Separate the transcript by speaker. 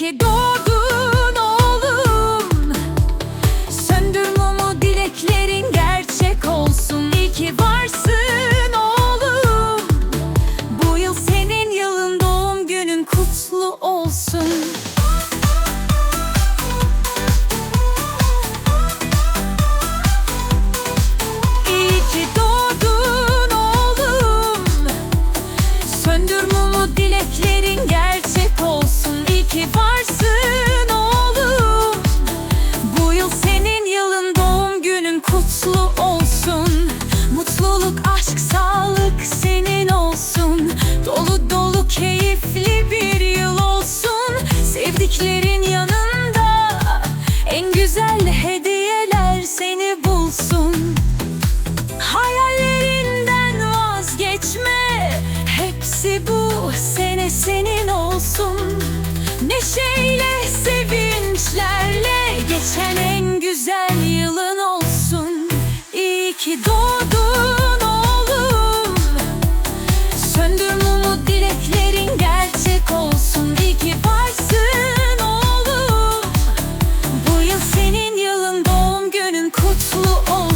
Speaker 1: ki doğdun oğlum. Söndür mumu dileklerin gerçek olsun. İyi ki varsın oğlum. Bu yıl senin yılın doğum günün kutlu olsun. Söndür mumu dileklerin gerçek kutlu olsun. Mutluluk, aşk, sağlık senin olsun. Dolu dolu keyifli bir yıl olsun. Sevdiklerin yanında En güzel hediyeler seni bulsun. Hayallerinden vazgeçme. Hepsi bu sene senin olsun